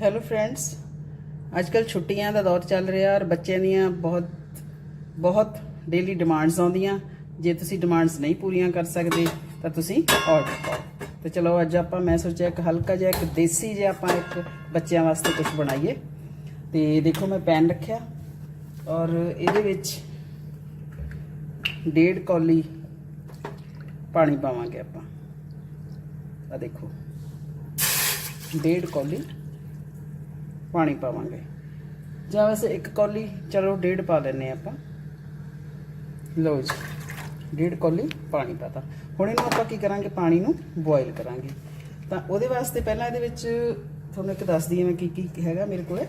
Hello friends ਅੱਜ ਕੱਲ ਛੁੱਟੀਆਂ ਦਾ ਦੌਰ ਚੱਲ ਰਿਹਾ ਔਰ ਬੱਚਿਆਂ ਦੀਆਂ ਬਹੁਤ ਬਹੁਤ ਡੇਲੀ ਡਿਮਾਂਡਸ ਆਉਂਦੀਆਂ। ਜੇ ਤੁਸੀਂ ਡਿਮਾਂਡਸ ਨਹੀਂ ਪੂਰੀਆਂ ਕਰ ਸਕਦੇ, ਤਾਂ ਤੁਸੀਂ ਆਰਡਰ ਪਾਓ। ਤੇ ਚਲੋ ਅੱਜ ਆਪਾਂ, ਮੈਂ ਸੋਚਿਆ ਇੱਕ ਹਲਕਾ ਜਿਹਾ, ਇੱਕ ਦੇਸੀ ਜਿਹਾ ਆਪਾਂ ਇੱਕ ਬੱਚਿਆਂ ਵਾਸਤੇ ਕੁਝ ਬਣਾਈਏ। ਤੇ ਦੇਖੋ ਮੈਂ ਪੈਨ ਰੱਖਿਆ ਔਰ ਇਹਦੇ ਵਿੱਚ ਡੇਢ ਕੌਲੀ ਪਾਣੀ ਪਾਵਾਂਗੇ ਆਪਾਂ। ਆ ਦੇਖੋ, ਡੇਢ ਕੌਲੀ ਪਾਣੀ ਪਾਵਾਂਗੇ। ਜਾਂ ਵੈਸੇ ਇੱਕ ਕੌਲੀ, ਚਲੋ ਡੇਢ ਪਾ ਲੈਨੇ ਆਪਾਂ। ਲਓ ਜੀ, ਡੇਢ ਕੌਲੀ ਪਾਣੀ ਪਾਤਾ। ਹੁਣ ਇਹਨੂੰ ਆਪਾਂ ਕੀ ਕਰਾਂਗੇ? ਪਾਣੀ ਨੂੰ ਬੋਇਲ ਕਰਾਂਗੇ। ਤਾਂ ਉਹਦੇ ਵਾਸਤੇ ਪਹਿਲਾਂ ਇਹਦੇ ਵਿੱਚ ਤੁਹਾਨੂੰ ਇੱਕ ਦੱਸਦੀ ਹਾਂ ਮੈਂ ਕੀ ਕੀ ਹੈਗਾ ਮੇਰੇ ਕੋਲੇ।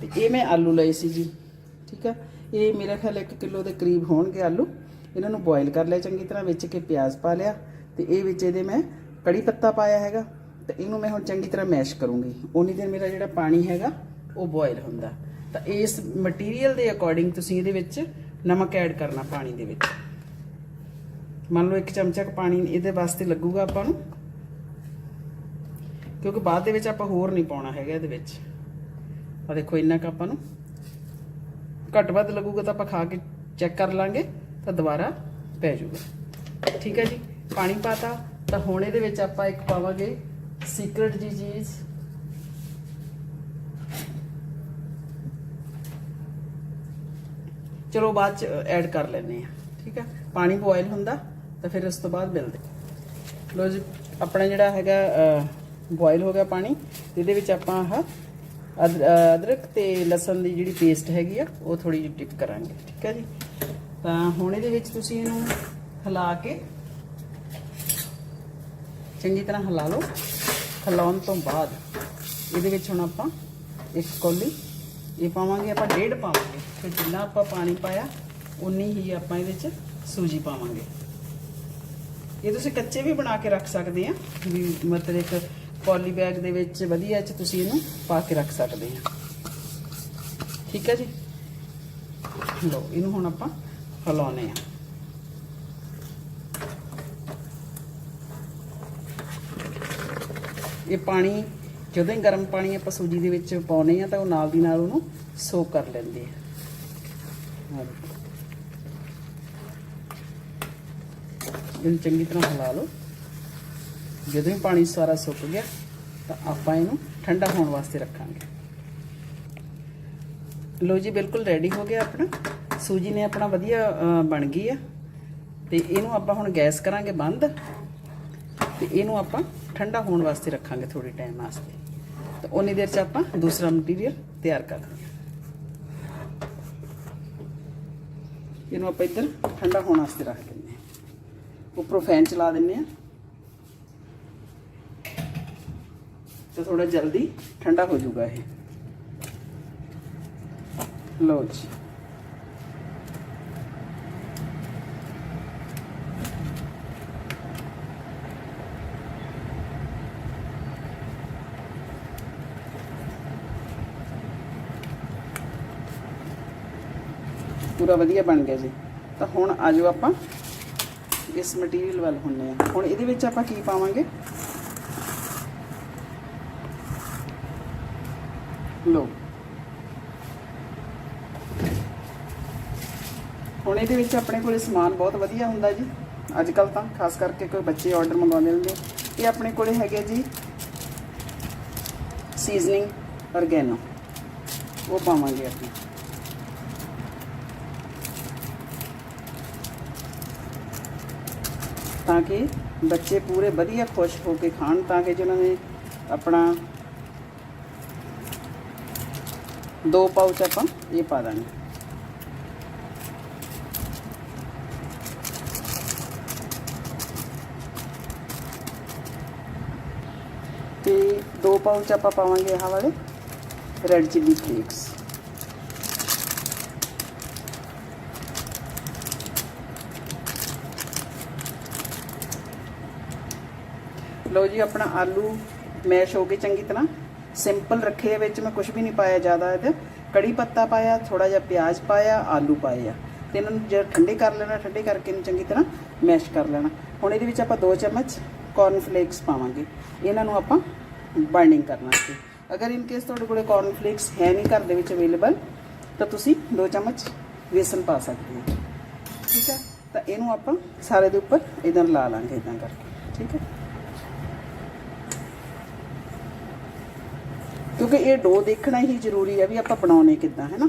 ਤੇ ਇਹ ਮੈਂ ਆਲੂ ਲਏ ਸੀ ਜੀ, ਠੀਕ ਆ? ਇਹ ਮੇਰਾ ਖਿਆਲ 1 ਕਿਲੋ ਦੇ ਕਰੀਬ ਹੋਣਗੇ ਆਲੂ। ਇਹਨਾਂ ਨੂੰ ਬੋਇਲ ਕਰ ਲਿਆ ਚੰਗੀ ਤਰ੍ਹਾਂ ਵਿੱਚ ਕੇ ਪਿਆਜ਼ ਪਾ ਲਿਆ। ਤੇ ਇਹ ਵਿੱਚ ਇਹਦੇ ਮੈਂ ਕੜੀ ਪੱਤਾ ਪਾਇਆ ਹੈਗਾ। ਤੇ ਇਹਨੂੰ ਮੈਂ ਹੁਣ ਚੰਗੀ ਤਰ੍ਹਾਂ ਮੈਸ਼ ਕਰੂੰਗੀ। ਉਨੀ ਦੇਰ ਮੇਰਾ ਜਿਹੜਾ ਪਾਣੀ ਹੈਗਾ, ਉਹ ਬੋਇਲ ਹੁੰਦਾ। ਤਾਂ ਇਸ ਮਟੀਰੀਅਲ ਦੇ ਅਕੋਰਡਿੰਗ ਤੁਸੀਂ ਇਹਦੇ ਵਿੱਚ ਨਮਕ ਐਡ ਕਰਨਾ ਪਾਣੀ ਦੇ ਵਿੱਚ। ਮੰਨ ਲਓ ਇੱਕ ਚਮਚਾ ਪਾਣੀ ਇਹਦੇ ਵਾਸਤੇ ਲੱਗੂਗਾ ਆਪਾਂ ਨੂੰ। ਕਿਉਂਕਿ ਬਾਅਦ ਦੇ ਵਿੱਚ ਆਪਾਂ ਹੋਰ ਨਹੀਂ ਪਾਉਣਾ ਹੈਗਾ ਇਹਦੇ ਵਿੱਚ। ਆ ਦੇਖੋ, ਇੰਨਾ ਕੁ ਆਪਾਂ ਨੂੰ। ਘੱਟ ਵੱਧ ਲੱਗੂਗਾ ਤਾਂ ਆਪਾਂ ਖਾ ਕੇ ਚੈੱਕ ਕਰ ਲਾਂਗੇ, ਤਾਂ ਦੁਬਾਰਾ ਪੈ ਜਾਊਗਾ। ਠੀਕ ਹੈ ਜੀ? ਪਾਣੀ ਪਾਤਾ, ਤਾਂ ਹੁਣ ਇਹਦੇ ਵਿੱਚ ਆਪਾਂ ਇੱਕ ਪਾਵਾਂਗੇ ਸੀਕ੍ਰੇਟ ਜੀ ਚੀਜ਼ ਚਲੋ ਬਾਅਦ ਚ ਐਡ ਕਰ ਲੈਨੇ ਆ ਠੀਕ ਹੈ? ਪਾਣੀ ਬੋਇਲ ਹੁੰਦਾ, ਤਾਂ ਫਿਰ ਉਸ ਤੋਂ ਬਾਅਦ ਮਿਲਦੇ। ਲੋ ਜੀ, ਆਪਣਾ ਜਿਹੜਾ ਹੈਗਾ ਬੋਇਲ ਹੋ ਗਿਆ ਪਾਣੀ, ਇਹਦੇ ਵਿੱਚ ਆਪਾਂ ਆਹ ਅਦਰਕ ਤੇ ਲਸਣ ਦੀ ਜਿਹੜੀ ਪੇਸਟ ਹੈਗੀ ਆ, ਉਹ ਥੋੜੀ ਜਿਹੀ ਡਿਪ ਕਰਾਂਗੇ, ਠੀਕ ਹੈ ਜੀ? ਤਾਂ ਹੁਣ ਇਹਦੇ ਵਿੱਚ ਤੁਸੀਂ ਇਹਨੂੰ ਹਿਲਾ ਕੇ ਚੰਗੀ ਤਰ੍ਹਾਂ ਹਿਲਾ ਲਓ। ਹਿਲਾਉਣ ਤੋਂ ਬਾਅਦ ਇਹਦੇ ਵਿੱਚ ਹੁਣ ਆਪਾਂ ਇੱਕ ਕੌਲੀ ਇਹ ਪਾਵਾਂਗੇ, ਆਪਾਂ ਡੇਢ ਪਾਵਾਂਗੇ। ਫਿਰ ਜਿੰਨਾ ਆਪਾਂ ਪਾਣੀ ਪਾਇਆ ਉਨੀ ਹੀ ਆਪਾਂ ਇਹਦੇ ਵਿੱਚ ਸੂਜੀ ਪਾਵਾਂਗੇ। ਇਹ ਤੁਸੀਂ ਕੱਚੇ ਵੀ ਬਣਾ ਕੇ ਰੱਖ ਸਕਦੇ ਆ, ਵੀ ਮਤਲਬ ਇੱਕ ਪੋਲੀ ਬੈਗ ਦੇ ਵਿੱਚ ਵਧੀਆ ਚ ਤੁਸੀਂ ਇਹਨੂੰ ਪਾ ਕੇ ਰੱਖ ਸਕਦੇ ਆ। ਠੀਕ ਹੈ ਜੀ? ਲਓ, ਇਹਨੂੰ ਹੁਣ ਆਪਾਂ ਹਿਲਾਉਨੇ ਆ। ਇਹ ਪਾਣੀ, ਜਦੋਂ ਹੀ ਗਰਮ ਪਾਣੀ ਆਪਾਂ ਸੂਜੀ ਦੇ ਵਿੱਚ ਪਾਉਨੇ ਆ ਤਾਂ ਉਹ ਨਾਲ ਦੀ ਨਾਲ ਉਹਨੂੰ ਸੋਕ ਕਰ ਲੈਂਦੇ ਆ। ਇਹਨੂੰ ਚੰਗੀ ਤਰ੍ਹਾਂ ਹਿਲਾ ਲਓ। ਜਦੋਂ ਹੀ ਪਾਣੀ ਸਾਰਾ ਸੁੱਕ ਗਿਆ, ਤਾਂ ਆਪਾਂ ਇਹਨੂੰ ਠੰਡਾ ਹੋਣ ਵਾਸਤੇ ਰੱਖਾਂਗੇ। ਲੋ ਜੀ, ਬਿਲਕੁਲ ਰੈਡੀ ਹੋ ਗਿਆ ਆਪਣਾ। ਸੂਜੀ ਨੇ ਆਪਣਾ ਵਧੀਆ ਬਣ ਗਈ ਆ। ਤੇ ਇਹਨੂੰ ਆਪਾਂ ਹੁਣ ਗੈਸ ਕਰਾਂਗੇ ਬੰਦ। ਤੇ ਇਹਨੂੰ ਆਪਾਂ ਠੰਡਾ ਹੋਣ ਵਾਸਤੇ ਰੱਖਾਂਗੇ ਥੋੜੀ ਟਾਈਮ ਵਾਸਤੇ। ਤਾਂ ਉਨੀ ਦੇਰ ਚ ਆਪਾਂ ਦੂਸਰਾ ਮਟੀਰੀਅਲ ਤਿਆਰ ਕਰ ਲਾਂਗੇ। ਇਹਨੂੰ ਆਪਾਂ ਇੱਧਰ ਠੰਡਾ ਹੋਣ ਵਾਸਤੇ ਰੱਖ ਦਿੰਦੇ ਹਾਂ। ਉੱਪਰੋਂ ਫੈਨ ਚਲਾ ਦਿੰਦੇ ਆ ਤੇ ਥੋੜਾ ਜਲਦੀ ਠੰਡਾ ਹੋ ਜਾਊਗਾ ਇਹ। ਲਓ ਜੀ। ਪੂਰਾ ਵਧੀਆ ਬਣ ਗਿਆ ਜੀ। ਤਾਂ ਹੁਣ ਆਜੋ ਆਪਾਂ ਇਸ ਮਟੀਰੀਅਲ ਵੱਲ ਹੁੰਨੇ ਆ। ਹੁਣ ਇਹਦੇ ਵਿੱਚ ਆਪਾਂ ਕੀ ਪਾਵਾਂਗੇ? ਲੋ ਹੁਣ ਇਹਦੇ ਵਿੱਚ ਆਪਣੇ ਕੋਲੇ ਸਮਾਨ ਬਹੁਤ ਵਧੀਆ ਹੁੰਦਾ ਜੀ। ਅੱਜ ਕੱਲ ਤਾਂ ਖਾਸ ਕਰਕੇ ਕੋਈ ਬੱਚੇ ਆਰਡਰ ਮੰਗਵਾਉਂਦੇ ਹੁੰਦੇ। ਇਹ ਆਪਣੇ ਕੋਲੇ ਹੈਗੇ ਜੀ ਸੀਜ਼ਨਿੰਗ ਔਰਗੈਨੋ। ਉਹ ਪਾਵਾਂਗੇ ਆਪਾਂ। ਤਾਂ ਕਿ ਬੱਚੇ ਪੂਰੇ ਵਧੀਆ ਖੁਸ਼ ਹੋ ਕੇ ਖਾਣ ਤਾਂ ਕਿ ਜਿਹਨਾਂ ਨੇ ਆਪਣਾ ਦੋ ਪਾਊਚ ਆਪਾਂ ਇਹ ਪਾ ਦਾਂਗੇ ਤੇ ਦੋ ਪਾਊਚ ਆਪਾਂ ਪਾਵਾਂਗੇ ਆਹ ਵਾਲੇ ਰੈੱਡ ਚਿੱਲੀ ਫਲੇਕਸ ਲਓ ਜੀ, ਆਪਣਾ ਆਲੂ ਮੈਸ਼ ਹੋ ਗਏ ਚੰਗੀ ਤਰ੍ਹਾਂ। ਸਿੰਪਲ ਰੱਖੇ ਵਿੱਚ, ਮੈਂ ਕੁਝ ਵੀ ਨਹੀਂ ਪਾਇਆ ਜ਼ਿਆਦਾ ਇਹਦੇ। ਕੜੀ ਪੱਤਾ ਪਾਇਆ ਥੋੜਾ ਜਿਹਾ ਪਿਆਜ਼ ਪਾਇਆ, ਆਲੂ ਪਾਏ ਆ। ਤੇ ਇਹਨਾਂ ਨੂੰ ਜੇ ਠੰਡੇ ਕਰ ਲੈਣਾ, ਠੰਡੇ ਕਰਕੇ ਇਹਨੂੰ ਚੰਗੀ ਤਰ੍ਹਾਂ ਮੈਸ਼ ਕਰ ਲੈਣਾ। ਹੁਣ ਇਹਦੇ ਵਿੱਚ ਆਪਾਂ 2 ਚਮਚ ਕੌਰਨ ਫਲੇਕਸ ਪਾਵਾਂਗੇ। ਇਹਨਾਂ ਨੂੰ ਆਪਾਂ ਬਾਈਂਡਿੰਗ ਕਰਨ ਵਾਸਤੇ ਅਗਰ ਇਨ ਕੇਸ ਤੁਹਾਡੇ ਕੋਲੇ ਕੌਰਨ ਫਲੇਕਸ ਹੈ ਨਹੀਂ, ਘਰ ਦੇ ਵਿੱਚ ਅਵੇਲੇਬਲ ਤਾਂ ਤੁਸੀਂ 2 ਚਮਚ ਵੇਸਣ ਪਾ ਸਕਦੇ ਹੋ। ਠੀਕ ਹੈ? ਤਾਂ ਇਹਨੂੰ ਆਪਾਂ ਸਾਰੇ ਦੇ ਉੱਪਰ ਇਦਾਂ ਲਾ ਲਾਂਗੇ ਇਦਾਂ ਕਰਕੇ। ਠੀਕ ਹੈ? ਕਿਉਂਕਿ ਇਹ ਡੋ ਦੇਖਣਾ ਹੀ ਜ਼ਰੂਰੀ ਹੈ ਵੀ ਆਪਾਂ ਬਣਾਉਣੇ ਕਿੱਦਾਂ, ਹੈ ਨਾ?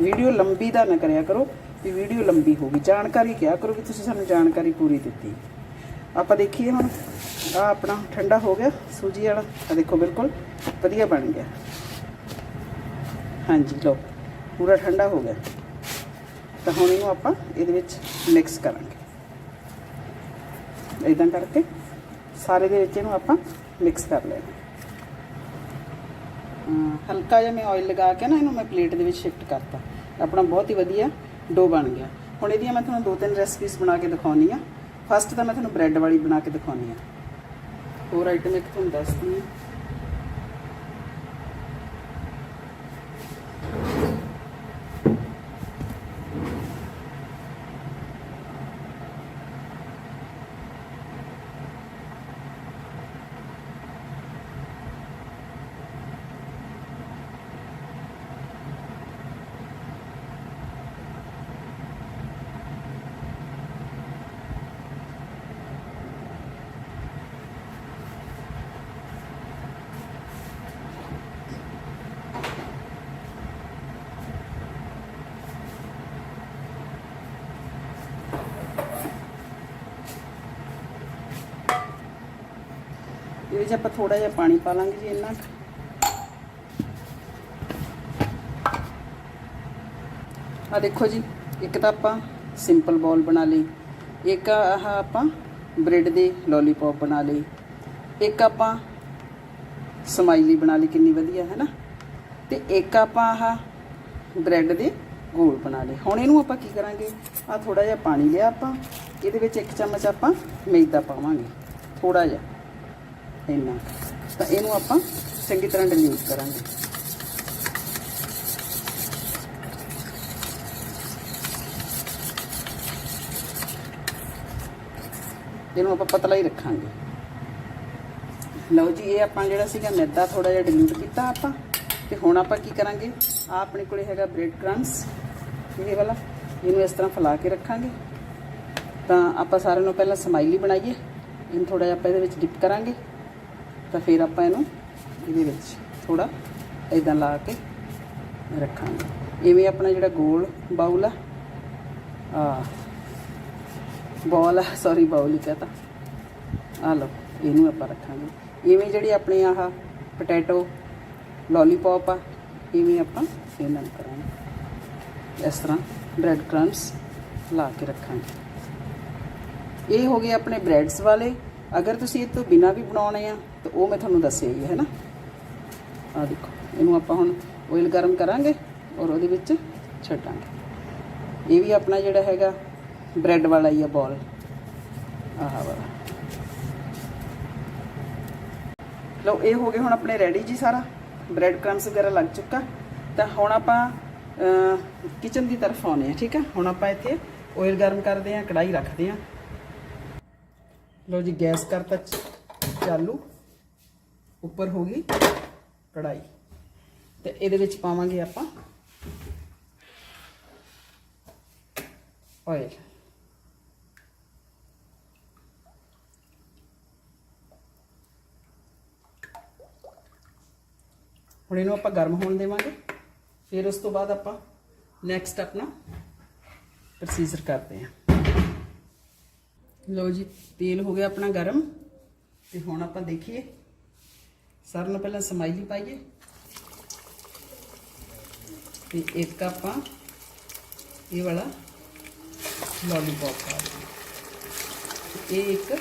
ਵੀਡੀਓ ਲੰਬੀ ਦਾ ਨਾ ਕਰਿਆ ਕਰੋ, ਵੀ ਵੀਡੀਓ ਲੰਬੀ ਹੋਗੀ ਜਾਣਕਾਰੀ ਕਿਹਾ ਕਰੋ ਕਿ ਤੁਸੀਂ ਸਾਨੂੰ ਜਾਣਕਾਰੀ ਪੂਰੀ ਦਿੱਤੀ। ਆਪਾਂ ਦੇਖੀਏ ਹੁਣ ਆ ਆਪਣਾ ਠੰਡਾ ਹੋ ਗਿਆ, ਸੂਜੀ ਵਾਲਾ। ਆ ਦੇਖੋ ਬਿਲਕੁਲ ਵਧੀਆ ਬਣ ਗਿਆ। ਹਾਂਜੀ, ਲਓ, ਪੂਰਾ ਠੰਡਾ ਹੋ ਗਿਆ। ਤਾਂ ਹੁਣ ਇਹਨੂੰ ਆਪਾਂ ਇਹਦੇ ਵਿੱਚ ਮਿਕਸ ਕਰਾਂਗੇ। ਇਦਾਂ ਕਰਕੇ ਸਾਰੇ ਦੇ ਵਿੱਚ ਇਹਨੂੰ ਆਪਾਂ ਮਿਕਸ ਕਰ ਲੈਣਾ। ਹਲਕਾ ਜਿਹਾ ਮੈਂ ਆਇਲ ਲਗਾ ਕੇ ਨਾ ਇਹਨੂੰ ਮੈਂ ਪਲੇਟ ਦੇ ਵਿੱਚ ਸ਼ਿਫਟ ਕਰਤਾ। ਆਪਣਾ ਬਹੁਤ ਹੀ ਵਧੀਆ ਡੋ ਬਣ ਗਿਆ। ਹੁਣ ਇਹਦੀਆਂ ਮੈਂ ਤੁਹਾਨੂੰ ਦੋ ਤਿੰਨ ਰੈਸਪੀਸ ਬਣਾ ਕੇ ਦਿਖਾਉਣੀ ਆ। ਫਸਟ ਤਾਂ ਮੈਂ ਤੁਹਾਨੂੰ ਬ੍ਰੈਡ ਵਾਲੀ ਬਣਾ ਕੇ ਦਿਖਾਉਣੀ ਆ। ਹੋਰ ਆਈਟਮ ਇੱਕ ਤੁਹਾਨੂੰ ਦੱਸਦੀ ਹਾਂ ਇਹਦੇ 'ਚ ਆਪਾਂ ਥੋੜਾ ਜਿਹਾ ਪਾਣੀ ਪਾ ਲਾਂਗੇ ਜੀ ਇੰਨਾ ਕੁ। ਆ ਦੇਖੋ ਜੀ, ਇੱਕ ਤਾਂ ਆਪਾਂ ਸਿੰਪਲ ਬੋਲ ਬਣਾ ਲਈ, ਇੱਕ ਆਹ ਆਪਾਂ ਬ੍ਰੈਡ ਦੇ ਲੋਲੀਪੌਪ ਬਣਾ ਲਈ, ਇੱਕ ਆਪਾਂ ਸਮਾਈਲੀ ਬਣਾ ਲਈ, ਕਿੰਨੀ ਵਧੀਆ, ਹੈ ਨਾ? ਤੇ ਇੱਕ ਆਪਾਂ ਆਹ ਬ੍ਰੈਡ ਦੇ ਗੋਲ ਬਣਾ ਲਏ। ਹੁਣ ਇਹਨੂੰ ਆਪਾਂ ਕੀ ਕਰਾਂਗੇ? ਆ ਥੋੜਾ ਜਿਹਾ ਪਾਣੀ ਲਿਆ ਆਪਾਂ, ਇਹਦੇ ਵਿੱਚ ਇੱਕ ਚਮਚ ਆਪਾਂ ਮੈਦਾ ਪਾਵਾਂਗੇ ਥੋੜਾ ਜਿਹਾ। ਇੰਨਾ ਤਾਂ ਇਹਨੂੰ ਆਪਾਂ ਚੰਗੀ ਤਰ੍ਹਾਂ ਡਿਲੂਟ ਕਰਾਂਗੇ। ਇਹਨੂੰ ਆਪਾਂ ਪਤਲਾ ਹੀ ਰੱਖਾਂਗੇ। ਲਓ ਜੀ, ਇਹ ਆਪਾਂ ਜਿਹੜਾ ਸੀਗਾ ਮੈਦਾ ਥੋੜਾ ਜਿਹਾ ਡਿਲੂਟ ਕੀਤਾ ਆਪਾਂ। ਤੇ ਹੁਣ ਆਪਾਂ ਕੀ ਕਰਾਂਗੇ? ਆ ਆਪਣੇ ਕੋਲੇ ਹੈਗਾ ਬ੍ਰੈਡ ਕ੍ਰੰਬਸ ਇਹ ਵਾਲਾ, ਇਹਨੂੰ ਇਸ ਤਰ੍ਹਾਂ ਫੈਲਾ ਕੇ ਰੱਖਾਂਗੇ। ਤਾਂ ਆਪਾਂ ਸਾਰਿਆਂ ਨੂੰ ਪਹਿਲਾਂ ਸਮਾਈਲੀ ਬਣਾਈਏ। ਇਹਨੂੰ ਥੋੜਾ ਜਿਹਾ ਆਪਾਂ ਇਹਦੇ ਵਿੱਚ ਡਿਪ ਕਰਾਂਗੇ। ਤਾਂ ਫਿਰ ਆਪਾਂ ਇਹਨੂੰ ਇਹਦੇ ਵਿੱਚ ਥੋੜਾ ਇਦਾਂ ਲਾ ਕੇ ਰੱਖਾਂਗੇ। ਇਵੇਂ ਆਪਣਾ ਜਿਹੜਾ ਗੋਲ ਬਾਉਲ ਆ ਆ, ਬੋਲ ਸੌਰੀ ਬਾਉਲ ਹੀ ਕਹਤਾ। ਆ ਲਓ, ਇਹਨੂੰ ਆਪਾਂ ਰੱਖਾਂਗੇ। ਇਵੇਂ ਜਿਹੜੇ ਆਪਣੇ ਆਹ ਪੋਟੈਟੋ ਲੋਲੀਪੌਪ ਆ, ਇਵੇਂ ਆਪਾਂ ਇਹਨਾਂ ਨੂੰ ਕਰਾਂਗੇ। ਇਸ ਤਰ੍ਹਾਂ ਬ੍ਰੈਡ ਕ੍ਰੰਬਸ ਲਾ ਕੇ ਰੱਖਾਂਗੇ। ਇਹ ਹੋ ਗਏ ਆਪਣੇ ਬ੍ਰੈਡਸ ਵਾਲੇ। ਅਗਰ ਤੁਸੀਂ ਇਹ ਤੋਂ ਬਿਨਾ ਵੀ ਬਣਾਉਣੇ ਆ ਤਾਂ ਉਹ ਮੈਂ ਤੁਹਾਨੂੰ ਦੱਸਿਆ ਹੀ ਹੈ ਨਾ ਆ ਦੇਖੋ, ਇਹਨੂੰ ਆਪਾਂ ਹੁਣ ਆਇਲ ਗਰਮ ਕਰਾਂਗੇ ਔਰ ਉਹਦੇ ਵਿੱਚ ਛੱਡਾਂਗੇ। ਇਹ ਵੀ ਆਪਣਾ ਜਿਹੜਾ ਹੈਗਾ ਬ੍ਰੈਡ ਵਾਲਾ ਹੀ ਆ ਬਾਲ ਆਹ ਵਾਲਾ। ਲਓ, ਇਹ ਹੋ ਗਏ ਹੁਣ ਆਪਣੇ ਰੈਡੀ ਜੀ ਸਾਰਾ। ਬ੍ਰੈਡ ਕ੍ਰੰਬਸ ਵਗੈਰਾ ਲੱਗ ਚੁੱਕਾ। ਤਾਂ ਹੁਣ ਆਪਾਂ ਕਿਚਨ ਦੀ ਤਰਫ ਆਉਨੇ ਆ ਠੀਕ ਆ? ਹੁਣ ਆਪਾਂ ਇੱਥੇ ਆਇਲ ਗਰਮ ਕਰਦੇ ਆ ਕੜਾਈ ਰੱਖਦੇ ਆ ਲਓ ਜੀ, ਗੈਸ ਕਰਤਾ ਚਾਲੂ। ਉੱਪਰ ਹੋ ਗਈ ਕੜਾਈ। ਤੇ ਇਹਦੇ ਵਿੱਚ ਪਾਵਾਂਗੇ ਆਪਾਂ ਆਇਲ ਹੁਣ ਇਹਨੂੰ ਆਪਾਂ ਗਰਮ ਹੋਣ ਦੇਵਾਂਗੇ। ਫਿਰ ਉਸ ਤੋਂ ਬਾਅਦ ਆਪਾਂ ਨੈਕਸਟ ਆਪਣਾ ਪ੍ਰੋਸੀਜਰ ਕਰਦੇ ਹਾਂ। ਲਓ ਜੀ, ਤੇਲ ਹੋ ਗਿਆ ਆਪਣਾ ਗਰਮ। ਤੇ ਹੁਣ ਆਪਾਂ ਦੇਖੀਏ ਸਾਰਿਆਂ ਨੂੰ ਪਹਿਲਾਂ ਸਮਾਈਲੀ ਪਾਈਏ। ਤੇ ਇੱਕ ਆਪਾਂ ਇਹ ਵਾਲਾ ਲੋਲੀਪੌਪ ਪਾ ਦਿੰਦੇ ਇਹ ਇੱਕ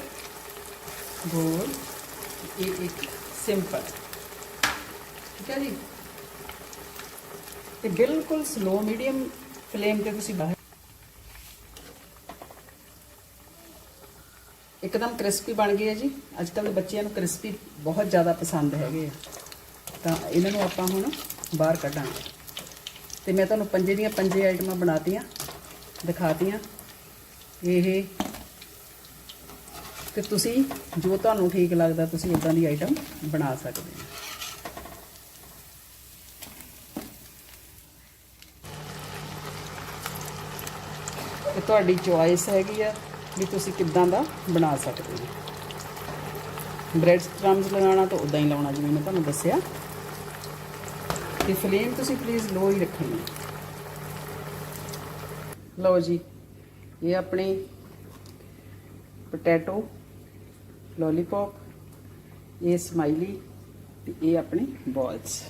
ਗੋਲ ਇਹ ਇੱਕ ਸਿੰਪਲ ਠੀਕ ਹੈ ਜੀ? ਤੇ ਬਿਲਕੁਲ ਸਲੋ ਮੀਡੀਅਮ ਫਲੇਮ ਤੇ ਤੁਸੀਂ ਬਾਹਰ ਇੱਕਦਮ ਕ੍ਰਿਸਪੀ ਬਣ ਗਈ ਹੈ ਜੀ। ਅੱਜ ਕੱਲ੍ਹ ਬੱਚਿਆਂ ਨੂੰ ਕ੍ਰਿਸਪੀ ਬਹੁਤ ਜ਼ਿਆਦਾ ਪਸੰਦ ਹੈਗੇ ਆ। ਤਾਂ ਇਹਨਾਂ ਨੂੰ ਆਪਾਂ ਹੁਣ ਬਾਹਰ ਕੱਢਾਂਗੇ। ਤੇ ਮੈਂ ਤੁਹਾਨੂੰ ਪੰਜੇ ਦੀਆਂ ਪੰਜੇ ਆਈਟਮਾਂ ਬਣਾਤੀਆਂ, ਦਿਖਾਤੀਆਂ। ਇਹ ਤੇ ਤੁਸੀਂ ਜੋ ਤੁਹਾਨੂੰ ਠੀਕ ਲੱਗਦਾ, ਤੁਸੀਂ ਇਦਾਂ ਦੀ ਆਈਟਮ ਬਣਾ ਸਕਦੇ ਹੋ। ਤੇ ਤੁਹਾਡੀ ਚੁਆਇਸ ਹੈਗੀ ਆ ਵੀ ਤੁਸੀਂ ਕਿੱਦਾਂ ਦਾ ਬਣਾ ਸਕਦੇ ਹੋ? ਬ੍ਰੈਡ ਕ੍ਰਮਸ ਲਗਾਉਣਾ ਤਾਂ ਉਦਾਂ ਹੀ ਲਾਉਣਾ, ਜਿਵੇਂ ਮੈਂ ਤੁਹਾਨੂੰ ਦੱਸਿਆ। ਤੇ ਫਲੇਮ ਤੁਸੀਂ ਪਲੀਜ਼ ਲੋ ਹੀ ਰੱਖਣੀ ਹੈ। ਲਓ ਜੀ, ਇਹ ਆਪਣੇ ਪੋਟੈਟੋ ਲੋਲੀਪੌਪ ਇਹ ਸਮਾਈਲੀ ਤੇ ਇਹ ਆਪਣੇ ਬਾਲਸ